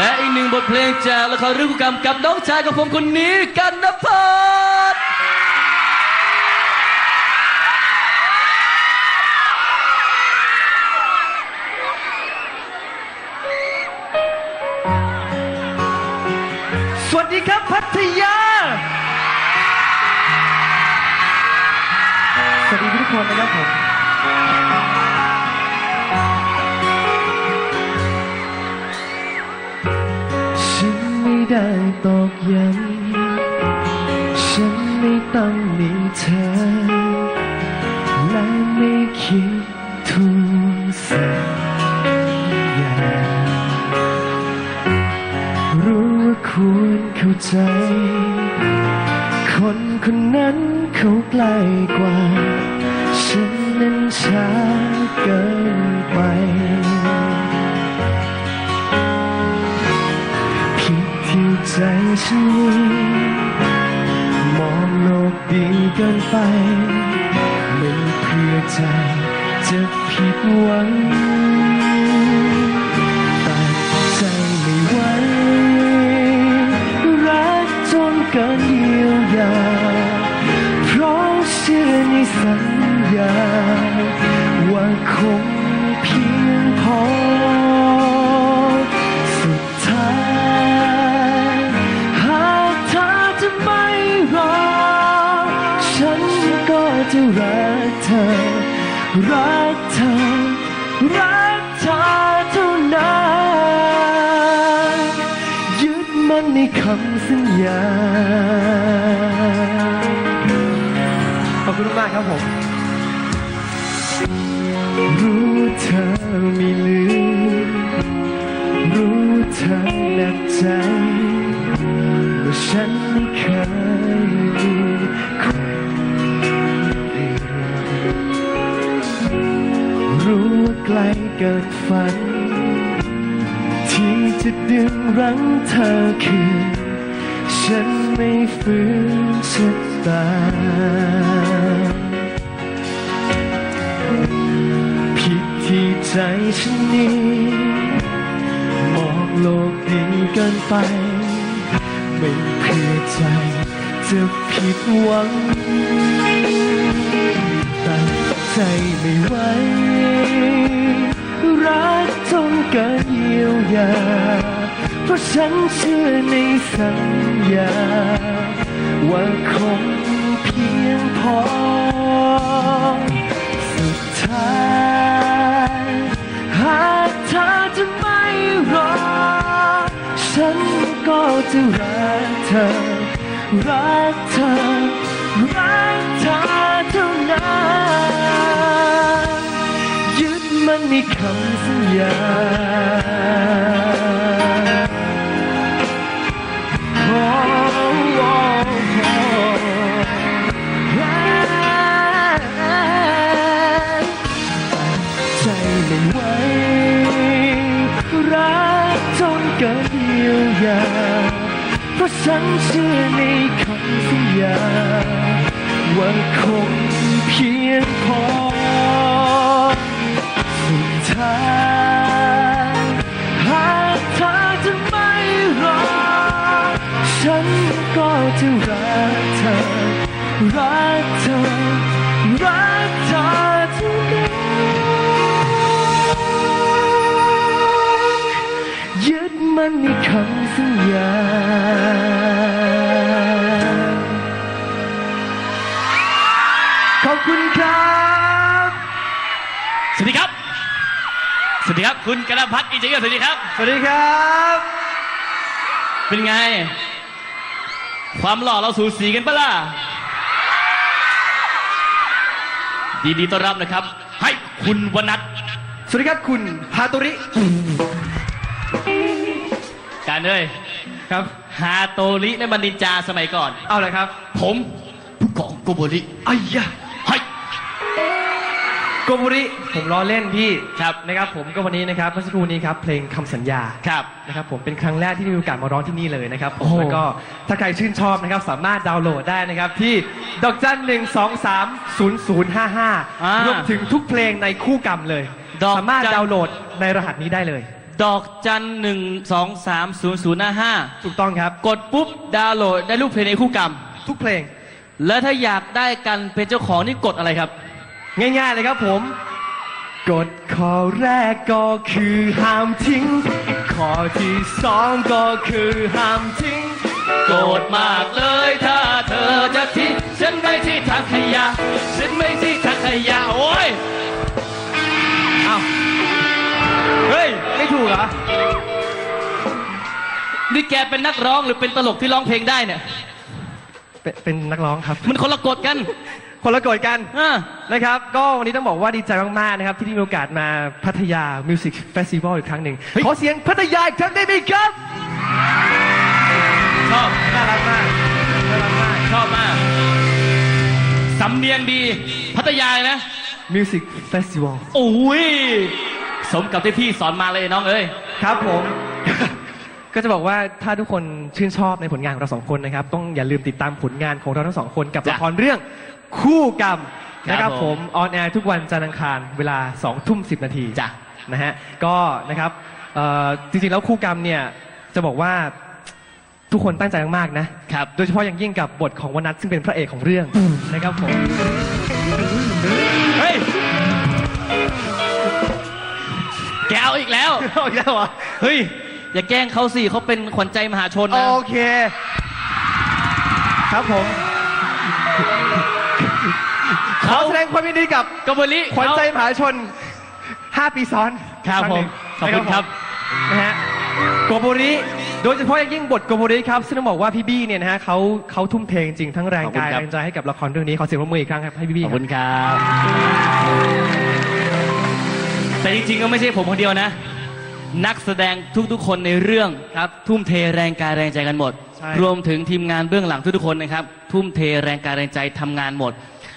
และอีกหนึ่งบทเพลงจากละครเรื่องกุกรรมกับน้องชายของผมคนนี้กันนภา ย้ำฉันไม่ต้องมีเธอ และไม่คิดทวงสัญญางรู้ว่าควรเข้าใจ คนคนนั้นเขาไกลกว่า ฉันนั้นช้าเกิน ชีมองโลกดีเกินไป ไม่เพื่อใจจะผิดหวัง รักเธอเท่านั้นยึดมั่นในคำสัญญา ขอบคุณมากครับผม รู้เธอมี ว่าไกลเกินฝัน ที่จะดึงรั้งเธอคืนฉันไม่ฝืนชะตา ผิดที่ใจฉันนี้มองโลกดีเกินไป ไม่เพื่อใจจะผิดหวังตัดใจไม่ไหว ยียวยาเพราะฉันเชื่อในสัญญา ว่าคงเพียงพอ สุดท้ายหากเธอจะไม่รอ ฉันก็จะรักเธอ รักเธอ รักเธอเท่านั้น มันในคำสัญญาโอ้โอ้โอ้ใจไม่ไหวรักจนเกินเยียวยาเพราะฉันเชื่อในคำสัญญาว่าคงเพียงพอ จะรักเธอ รักเธอ รักเธอเท่านั้นยึดมันในคำสัญญาขอบคุณครับ สวัสดีครับ สวัสดีครับ คุณกันนภัทรอินเจเยอร์สวัสดีครับ สวัสดีครับ เป็นไง ความหล่อเราสูสีกันปะล่ะดีดีๆต้อนรับนะครับ ให้คุณวนัทสวัสดีครับคุณฮาโตริ การเลยครับฮาโตริและมันนินจาสมัยก่อน เอาเลยครับ ผมผู้กองโกโบริอ้ยะให้โกบุริผมล้อเล่นพี่ครับนะครับผมก็วันนี้นะครับเมื่อสักครู่นี้ครับเพลงคำสัญญาครับนะครับผมเป็นครั้งแรกที่ได้มีโอกาสมาร้องที่นี่เลยนะครับผโอ้มโหแล้วก็ถ้าใครชื่นชอบนะครับสามารถดาวน์โหลดได้นะครับที่ดอกจันหนึ่งสองสามศูนย์ศูนย์ห้าห้ารวมถึงทุกเพลงในคู่กรรมเลย ดอกจัน สามารถดาวน์โหลดในรหัสนี้ได้เลย ดอกจันหนึ่งสองสามศูนย์ศูนย์ห้าถูกต้องครับ กดปุ๊บดาวน์โหลดได้รูปเพลงในคู่กรรม ทุกเพลง แล้วถ้าอยากได้กันเป็นเจ้าของนี่กดอะไรครับ ง่ายๆเลยครับผม กฎข้อแรกก็คือห้ามทิ้ง ข้อที่สองก็คือห้ามทิ้ง โกรธมากเลยถ้าเธอจะทิ้งฉันไม่ที่ทางขยะ ฉันไม่ที่ทางขยะโอ้ยอ้าวเฮ้ย ไม่ถูกเหรอ นี่แกเป็นนักร้องหรือเป็นตลกที่ร้องเพลงได้เนี่ย เป็นเป็นนักร้องครับ มันคนละกฎกัน คนละโกรธกันอ่า นะครับ ก็วันนี้ต้องบอกว่าดีใจมากๆนะครับ ที่ได้มีโอกาสมาพัทยามิวสิกเฟสติวัลอีกครั้งหนึ่ง เฮ้ย ขอเสียงพัทยาอีกครั้งได้ไหมครับ ชอบ น่ารักมาก น่ารักมากชอบมาก สำเนียงดี พัทยาเลยนะ มิวสิกเฟสติวัลโอ้ย สมกับที่พี่สอนมาเลยน้องเอ้ย ครับผม ก็จะบอกว่าถ้าทุกคนชื่นชอบในผลงานของเราสองคนนะครับ ต้องอย่าลืมติดตามผลงานของเราทั้งสองคนกับจ้ะละครเรื่องคู่กรรมครับนะครับผผมมออนแอร์ทุกวันจันทร์อังคารเวลา2ทุ่ม10นาทีจ้ะนะฮะก็นะครับเอ่อจริงๆแล้วคู่กรรมเนี่ยจะบอกว่าทุกคนตั้งใจมากๆนะครับ โดยเฉพาะอย่างยิ่งกับบทของวนัทซึ่งเป็นพระเอกของเรื่องนะครับผมเฮ้ยแกเอาอีกแล้ว เอาอีกแล้วเหรอเฮ้ย อย่าแกล้งเขาสิเขาเป็นขวัญใจมหาชนนะ โอเค ครับผม ขอเขา แสดงความยินดีกับกบลิขวัญใจมหาชน 5 ปีซ้อนครับงหผนึ่มงขอบคุณครับ นะฮะโกโบริ โดยเฉพาะอย่างยิ่งบทโกโบริครับ ซึ่งต้องบอกว่าพี่บี้เนี่ยนะฮะเขาเขาทุ่มเทจริงๆทั้งแรงขอบคุณกายครับ แรงใจให้กับละครเรื่องนี้ขอเสียงปรบมืออีกครั้งครับให้พี่บี้ขอบครัคุณครับ แต่จริงๆก็ไม่ใช่ผมคนเดียวนะ นักแสดงทุกๆ คนในเรื่องครับทุ่มเทแรงกายแรงใจกันหมด ใช่ รวมถึงทีมงานเบื้องหลังทุกๆคนนะครับ ทุ่มเทแรงกายแรงใจทำงานหมด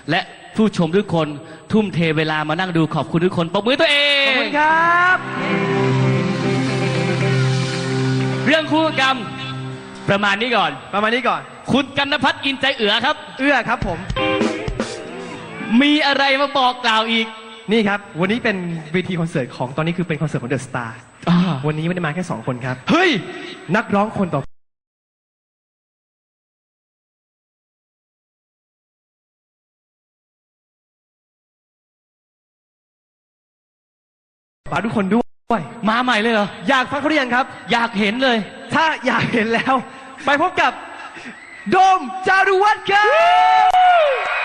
และผู้ชมทุกคนทุ่มเทเวลามานั่งดูขอบคุณทุกคนปรบมือตัวเอขอบงคุณครับ เรื่องคู่กรรมประมาณนี้ก่อน ประมาณนี้ก่อน คุณกันนพัฒน์อินใจเอือครับ เอื้อครับผม มีอะไรมาบอกกล่าวอีก นี่ครับ วันนี้เป็นเวทีคอนเสิร์ตของตอนนี้คือเป็นคอนเสิร์ตของเดอะสตาร์วันนี้ไม่ได้มาแค่สองคนครับ เฮ้ย นักร้องคนต่อฝากทุกคนด้วย มาใหม่เลยเหรอ อยากฟังเขาหรือยังครับ อยากเห็นเลย ถ้าอยากเห็นแล้ว ไปพบกับ โดมจารุวัฒน์ครับ